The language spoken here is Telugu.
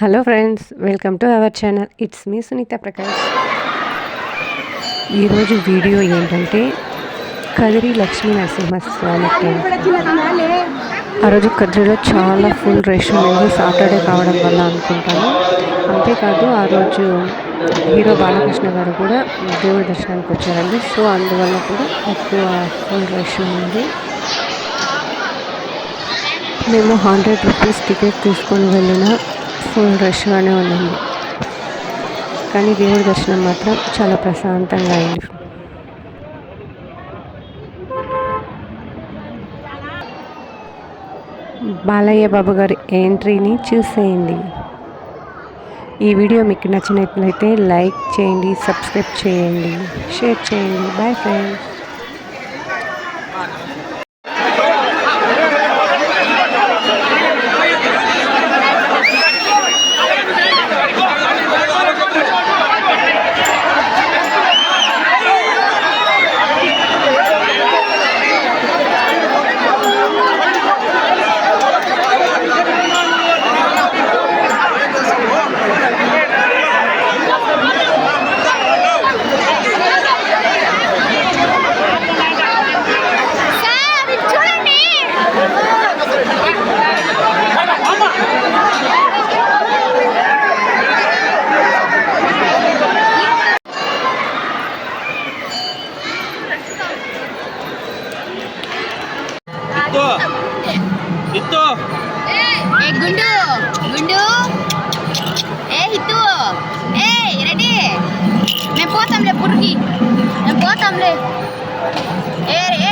Hello friends welcome to our channel it's me Sunitha Prakash ఈరోజు వీడియో ఏంటంటే కదిరి లక్ష్మీ నరసింహస్వామి టెంపుల్. ఆ రోజు కదిరిలో చాలా ఫుల్ రష్ ఉండేది. సాటర్డే కావడం వల్ల అనుకుంటాను. అంతేకాదు ఆ రోజు హీరో బాలకృష్ణ గారు కూడా దేవుడి దర్శనానికి వచ్చారండి. సో అందువల్ల కూడా ఎక్కువ ఫుల్ రష్ ఉంది. మేము హండ్రెడ్ రూపీస్ టికెట్ తీసుకొని వెళ్ళిన ఫుల్ రష్గానే ఉందండి. కానీ దేవుడి దర్శనం మాత్రం చాలా ప్రశాంతంగా అయింది. బాలయ్య బాబు గారి ఎంట్రీని చూసేయండి. ఈ వీడియో మీకు నచ్చినట్లయితే లైక్ చేయండి సబ్స్క్రైబ్ చేయండి షేర్ చేయండి. Bye friends. itu. Itu. Eh, eh gundu. Gundu. Eh, itu. Eh, ready. Main potong boleh pergi. Main potong boleh. Eh, eh.